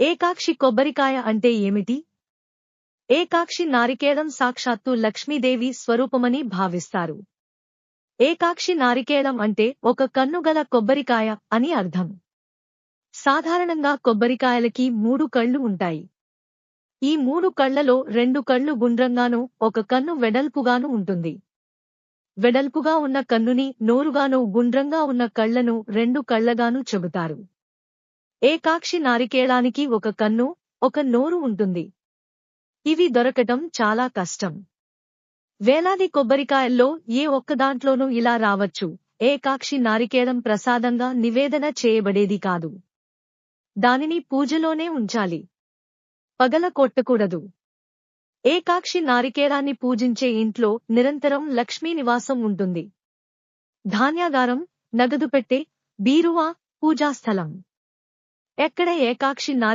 ఏకాక్షి కొబ్బరికాయ అంటే ఏమిటి? ఏకాక్షి నారికేళం సాక్షాత్తు లక్ష్మీదేవి స్వరూపమని భావిస్తారు. ఏకాక్షి నారికేళం అంటే ఒక కన్నుగల కొబ్బరికాయ అని అర్థం. సాధారణంగా కొబ్బరికాయలకి మూడు కళ్ళు ఉంటాయి. ఈ మూడు కళ్ళలో రెండు కళ్ళు గుండ్రంగానూ ఒక కన్ను వెడల్పుగాను ఉంటుంది. వెడల్పుగా ఉన్న కన్నుని నోరుగాను గుండ్రంగా ఉన్న కళ్ళను రెండు కళ్ళగాను చెబుతారు. ఏకాక్షి నారికేళానికి ఒక కన్ను ఒక నోరు ఉంటుంది. ఇవి దొరకటం చాలా కష్టం. వేలాది కొబ్బరికాయల్లో ఏ ఒక్కదాంట్లోనూ ఇలా రావచ్చు. ఏకాక్షి నారికేళం ప్రసాదంగా నివేదన చేయబడేది కాదు. దానిని పూజలోనే ఉంచాలి. పగల కొట్టకూడదు. ఏకాక్షి నారికేళాన్ని పూజించే ఇంట్లో నిరంతరం లక్ష్మీ నివాసం ఉంటుంది. ధాన్యాగారం నగదు పెట్టే బీరువా పూజాస్థలం. ఎక్కడ ఏకాక్షి నారి